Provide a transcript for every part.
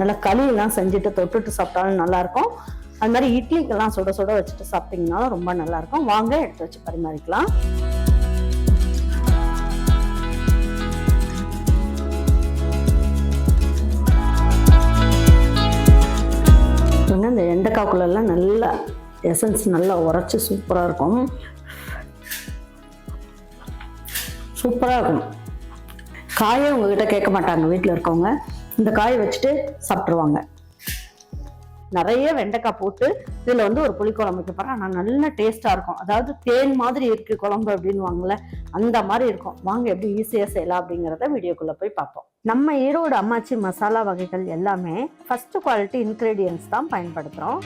நல்லா களியெல்லாம் செஞ்சுட்டு தொட்டுட்டு சாப்பிட்டாலும் நல்லாயிருக்கும். அது மாதிரி இட்லிக்கெல்லாம் சுட சுட வச்சுட்டு சாப்பிட்டீங்கனாலும் ரொம்ப நல்லாயிருக்கும். வாங்க எடுத்து வச்சு பரிமாறிக்கலாம். இந்த எண்டைக்காய்க்குள்ளெல்லாம் நல்லா எசன்ஸ் நல்லா உரைச்சி சூப்பராக இருக்கும். சூப்பராக இருக்கும். காயை உங்ககிட்ட கேட்க மாட்டாங்க வீட்டில் இருக்கவங்க. இந்த காய் வச்சுட்டு சாப்பிட்ருவாங்க நிறைய வெண்டைக்காய் போட்டு இதில் வந்து ஒரு புளிக்குழம்பு வைக்க போகிறேன் ஆனால் நல்ல டேஸ்ட்டாக இருக்கும். அதாவது தேன் மாதிரி இருக்குது குழம்பு அப்படின்வாங்கல்ல அந்த மாதிரி இருக்கும். வாங்க எப்படி ஈஸியாக செய்யலாம் அப்படிங்கிறத வீடியோக்குள்ளே போய் பார்ப்போம். நம்ம ஈரோடு அம்மாச்சி மசாலா வகைகள் எல்லாமே ஃபஸ்ட்டு குவாலிட்டி இன்க்ரீடியன்ஸ் தான் பயன்படுத்துகிறோம்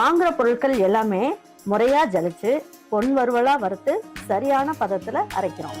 வாங்குகிற பொருட்கள் எல்லாமே முறையாக ஜலிச்சு பொன் வறுவலாக வறுத்து சரியான பதத்தில் அரைக்கிறோம்.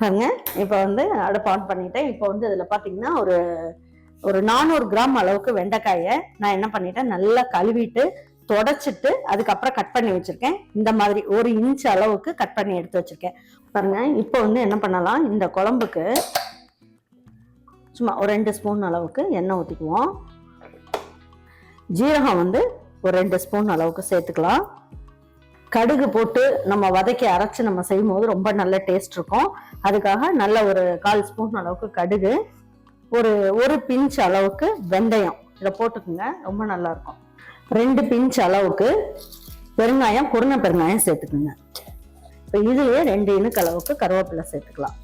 பாருங்க இப்போ வந்து அடுப்பு ஆன் பண்ணிட்டேன். இப்போ வந்து இதில் பார்த்தீங்கன்னா ஒரு ஒரு நானூறு கிராம் அளவுக்கு வெண்டைக்காயை நான் என்ன பண்ணிட்டேன் நல்லா கழுவிட்டு தொடச்சிட்டு அதுக்கப்புறம் கட் பண்ணி வச்சிருக்கேன். இந்த மாதிரி ஒரு இன்ச் அளவுக்கு கட் பண்ணி எடுத்து வச்சிருக்கேன். பாருங்க இப்போ வந்து என்ன பண்ணலாம் இந்த குழம்புக்கு சும்மா ஒரு ரெண்டு ஸ்பூன் அளவுக்கு எண்ணெய் ஊற்றிக்குவோம் ஜீரகம் வந்து ஒரு ரெண்டு ஸ்பூன் அளவுக்கு சேர்த்துக்கலாம். கடுகு போட்டு நம்ம வதக்கி அரைச்சு நம்ம செய்யும் போது ரொம்ப நல்ல டேஸ்ட் இருக்கும். அதுக்காக நல்ல ஒரு கால் ஸ்பூன் அளவுக்கு கடுகு ஒரு ஒரு பிஞ்ச் அளவுக்கு வெந்தயம். இதை போட்டுக்குங்க ரொம்ப நல்லா இருக்கும். ரெண்டு பிஞ்ச் அளவுக்கு பெருங்காயம் குருணை பெருங்காயம் சேர்த்துக்குங்க. இப்போ இதுலயே ரெண்டு இனுக்கு அளவுக்கு கருவேப்பிலை சேர்த்துக்கலாம்.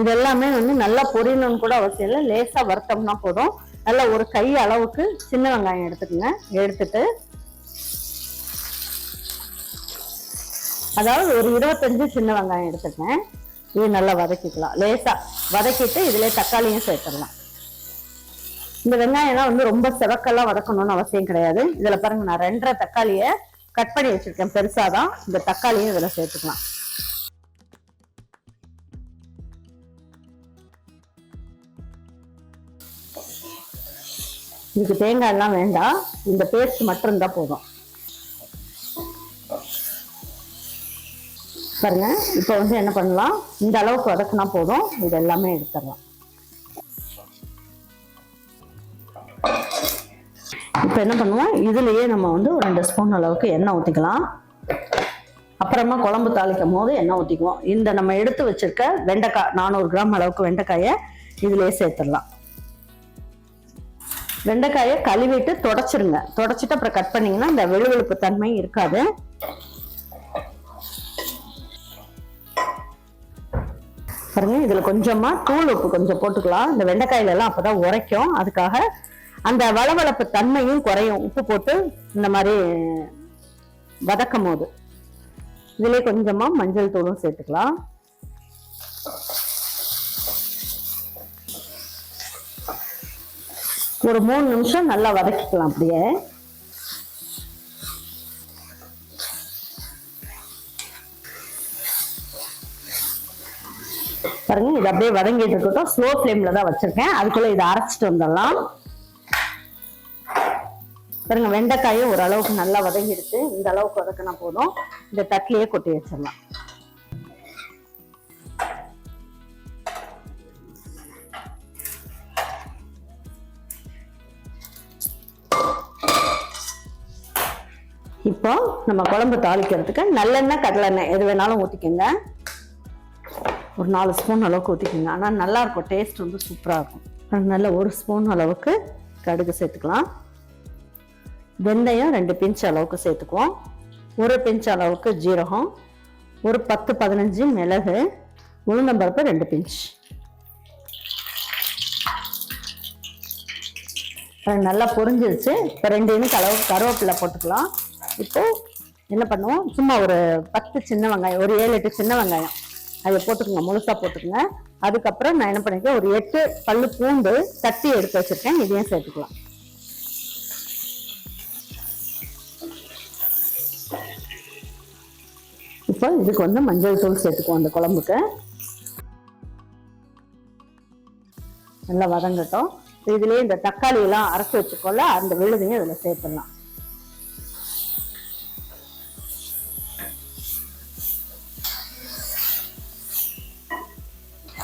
இதெல்லாமே வந்து நல்லா பொரியணும்னு கூட அவசியம் இல்லை. லேசாக வறுத்தோம்னா போதும். நல்லா ஒரு கை அளவுக்கு சின்ன வெங்காயம் எடுத்துக்கோங்க. எடுத்துட்டு அதாவது ஒரு இருபத்தஞ்சு சின்ன வெங்காயம் எடுத்துக்கேன் இது நல்லா வதக்கிக்கலாம். லேசா வதக்கிட்டு இதுல தக்காளியும் சேர்த்துடலாம். இந்த வெங்காயம்லாம் வந்து ரொம்ப செவக்கெல்லாம் வதக்கணும்னு அவசியம் கிடையாது. இதுல பாருங்க நான் ரெண்டரை தக்காளியை கட் பண்ணி வச்சிருக்கேன். பெருசாதான். இந்த தக்காளியும் இதுல சேர்த்துக்கலாம். இதுக்கு தேங்காய் எல்லாம் வேண்டாம். இந்த பேஸ்ட் மட்டும் இருந்தால் போதும். பாருங்க இப்போ வந்து என்ன பண்ணலாம்? இந்த அளவுக்கு வதக்குனா போதும். இது எல்லாமே எடுத்துடலாம். இப்போ என்ன பண்ணுவோம்? இதுலயே நம்ம வந்து ஒரு ரெண்டு ஸ்பூன் அளவுக்கு எண்ணெய் ஊற்றிக்கலாம் அப்புறமா குழம்பு தாளிக்கும் போது எண்ணெய் ஊற்றிக்குவோம் இந்த நம்ம எடுத்து வச்சிருக்க வெண்டைக்காய் நானூறு கிராம் அளவுக்கு வெண்டைக்காயை இதுலயே சேர்த்துடலாம். வெண்டைக்காயை கழுவிட்டு தொடச்சிருங்க. தொடச்சிட்டு அப்புறம் கட் பண்ணீங்கன்னா இந்த வெளுவெளுப்பு தன்மை இருக்காது. பாருங்க இதில் கொஞ்சமாக தூள் உப்பு கொஞ்சம் போட்டுக்கலாம். இந்த வெண்டைக்காயிலலாம் அப்போ தான் உரைக்கும். அதுக்காக அந்த வளவளப்பு தன்மையும் குறையும். உப்பு போட்டு இந்த மாதிரி வதக்கும் போது இதிலே கொஞ்சமாக மஞ்சள் தூளும் சேர்த்துக்கலாம். ஒரு மூணு நிமிஷம் நல்லா வதக்கிக்கலாம் அப்படியே. பாருங்க இது அப்படியே வதங்கிட்டு இருக்கட்டும். ஸ்லோ ஃப்ளேம்ல தான் வச்சிருக்கேன். அதுக்குள்ள இதை அரைச்சிட்டு வந்துடலாம். பாருங்க வெண்டைக்காயும் ஓரளவுக்கு நல்லா வதங்கிடுச்சு. இந்த அளவுக்கு வதக்கினா போதும். இந்த தட்டிலேயே கொட்டி வச்சிடலாம். இப்போ நம்ம குழம்பு தாளிக்கிறதுக்கு நல்லெண்ணெய் கடலெண்ணெய் எது வேணாலும் ஊற்றிக்கோங்க ஒரு நாலு ஸ்பூன் அளவுக்கு ஊற்றிக்கோங்க ஆனால் நல்லா இருக்கும். டேஸ்ட் வந்து சூப்பராக இருக்கும். நல்ல ஒரு ஸ்பூன் அளவுக்கு கடுகு சேர்த்துக்கலாம். வெந்தயம் ரெண்டு பிஞ்ச் அளவுக்கு சேர்த்துக்குவோம். ஒரு பிஞ்ச் அளவுக்கு ஜீரகம் ஒரு பத்து பதினஞ்சு மிளகு உளுந்தம்பருப்பு ரெண்டு பிஞ்ச். நல்லா பொரிஞ்சிருச்சு. இப்போ ரெண்டு இனுக்கு அளவுக்கு கருவேப்பிலை போட்டுக்கலாம். இப்போ என்ன பண்ணுவோம்? சும்மா ஒரு பத்து சின்ன வெங்காயம் ஒரு ஏழு எட்டு சின்ன வெங்காயம். அதை போட்டுக்கோங்க முழுசா போட்டுக்கோங்க. அதுக்கப்புறம் நான் என்ன பண்ணிருக்கேன் ஒரு எட்டு பல்லு பூண்டு தட்டி எடுத்து வச்சிருக்கேன். இதையும் சேர்த்துக்கலாம். இப்போ இதுக்கு வந்து மஞ்சள் தூள் சேர்த்துக்குவோம் அந்த குழம்புக்கு. நல்லா வதங்கட்டும். இதுலேயே இந்த தக்காளி எல்லாம் அரைச்சி வச்சுக்கோல அந்த விழுதையும் இதில் சேர்த்துடலாம்.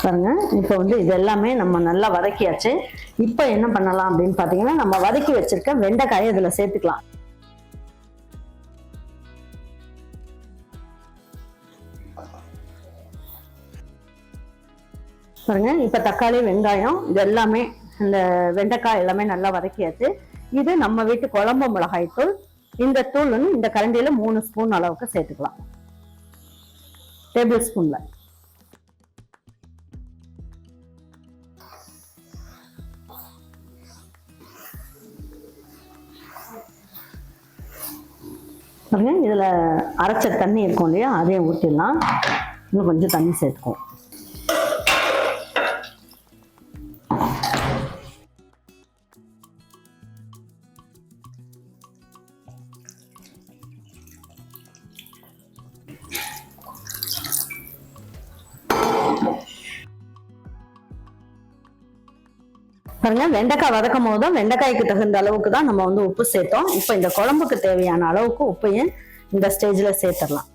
பாருங்கள் இப்போ வந்து இது எல்லாமே நம்ம நல்லா வதக்கியாச்சு. இப்போ என்ன பண்ணலாம் அப்படின்னு பார்த்தீங்கன்னா நம்ம வதக்கி வச்சிருக்க வெண்டைக்காயை இதில் சேர்த்துக்கலாம். பாருங்க இப்போ தக்காளி வெங்காயம் இது எல்லாமே இந்த வெண்டைக்காய் எல்லாமே நல்லா வதக்கியாச்சு. இது நம்ம வீட்டு குழம்பு மிளகாய் தூள். இந்த தூள் வந்து இந்த கரண்டியில் மூணு ஸ்பூன் அளவுக்கு சேர்த்துக்கலாம். டேபிள் ஸ்பூன்ல. பாருங்க இதில் அரைச்ச தண்ணி இருக்கும் இல்லையா அதையும் ஊற்றிடலாம் இன்னும் கொஞ்சம் தண்ணி சேர்த்துக்கும் பாருங்க வெண்டைக்காய் வதக்கும் போது தான் வெண்டைக்காய்க்கு தகுந்த அளவுக்கு தான் நம்ம வந்து உப்பு சேர்த்தோம். இப்போ இந்த குழம்புக்கு தேவையான அளவுக்கு உப்பையும் இந்த ஸ்டேஜில் சேர்த்துடலாம்.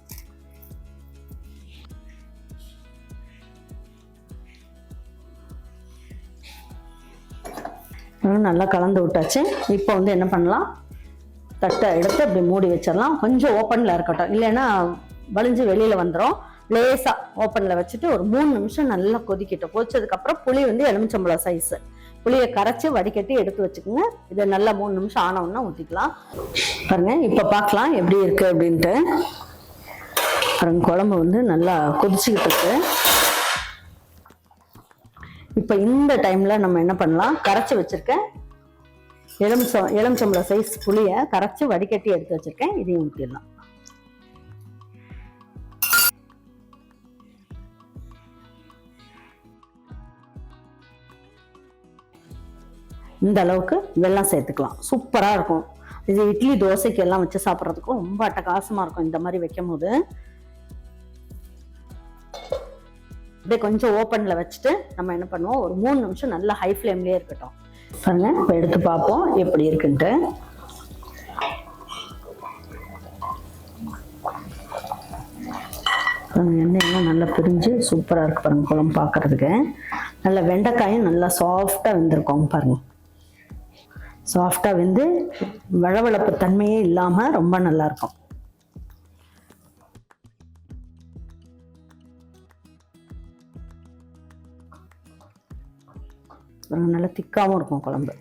நல்லா கலந்து விட்டாச்சு. இப்போ வந்து என்ன பண்ணலாம்? தட்டை எடுத்து அப்படி மூடி வச்சிடலாம். கொஞ்சம் ஓப்பனில் இருக்கட்டும். இல்லைன்னா வலிஞ்சு வெளியில் வந்துடும் லேசாக ஓப்பனில் வச்சுட்டு ஒரு மூணு நிமிஷம் நல்லா கொதிக்கிட்டு கொதிச்சதுக்கப்புறம் புளி வந்து எலுமிச்சம்பழம் சைஸு புளியை கரைச்சி வடிகட்டி எடுத்து வச்சுக்கோங்க. இதை நல்லா மூணு நிமிஷம் ஆனவுன்னா ஊற்றிக்கலாம் பாருங்க இப்போ பார்க்கலாம் எப்படி இருக்கு அப்படின்ட்டு. பாருங்க குழம்பு வந்து நல்லா கொதிச்சுக்கிட்டு இருக்கு. இப்போ இந்த டைம்ல நம்ம என்ன பண்ணலாம்? கரைச்சி வச்சிருக்கேன் எலுமிச்சம் எலுமிச்சம்பழம் சைஸ் புளியை கரைச்சி வடிகட்டி எடுத்து வச்சிருக்கேன். இதையும் ஊற்றிடலாம் இந்த அளவுக்கு வெள்ளம் சேர்த்துக்கலாம். சூப்பராக இருக்கும். இது இட்லி தோசைக்கு எல்லாம் வச்சு சாப்பிட்றதுக்கும் ரொம்ப அட்டகாசமாக இருக்கும் இந்த மாதிரி வைக்கும் போது அப்படியே கொஞ்சம் ஓப்பனில் வச்சுட்டு நம்ம என்ன பண்ணுவோம்? ஒரு மூணு நிமிஷம் நல்லா ஹை ஃப்ளேம்லேயே இருக்கட்டும். பாருங்க இப்போ எடுத்து பார்ப்போம் எப்படி இருக்குன்ட்டு. எண்ணெயெல்லாம் நல்லா பிரிஞ்சு சூப்பராக இருக்கு பாருங்க குழம்பு பார்க்கறதுக்கு. நல்ல வெண்டைக்காயும் நல்லா சாஃப்டாக வெந்திருக்கும் பாருங்க. சாஃப்டாக வெந்து வழவழப்பு தன்மையே இல்லாமல் ரொம்ப நல்லா இருக்கும் நல்லா திக்காவும் இருக்கும் குழம்பு.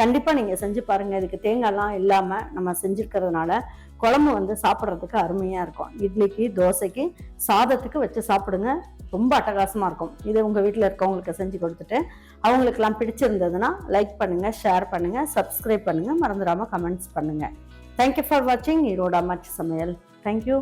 கண்டிப்பாக நீங்கள் செஞ்சு பாருங்கள் இதுக்கு தேங்காய்லாம் இல்லாமல் நம்ம செஞ்சுருக்கிறதுனால குழம்பு வந்து சாப்பிட்றதுக்கு அருமையாக இருக்கும். இட்லிக்கு தோசைக்கு சாதத்துக்கு வச்சு சாப்பிடுங்க. ரொம்ப அட்டகாசமாக இருக்கும். இது உங்கள் வீட்டில் இருக்கவங்களுக்கு செஞ்சு கொடுத்துட்டு அவங்களுக்கெல்லாம் பிடிச்சிருந்ததுன்னா லைக் பண்ணுங்கள் ஷேர் பண்ணுங்கள் சப்ஸ்கிரைப் பண்ணுங்கள் மறந்துடாமல் கமெண்ட்ஸ் பண்ணுங்கள் தேங்க்யூ ஃபார் வாட்சிங் ஈரோடா மச் சமையல். தேங்க்யூ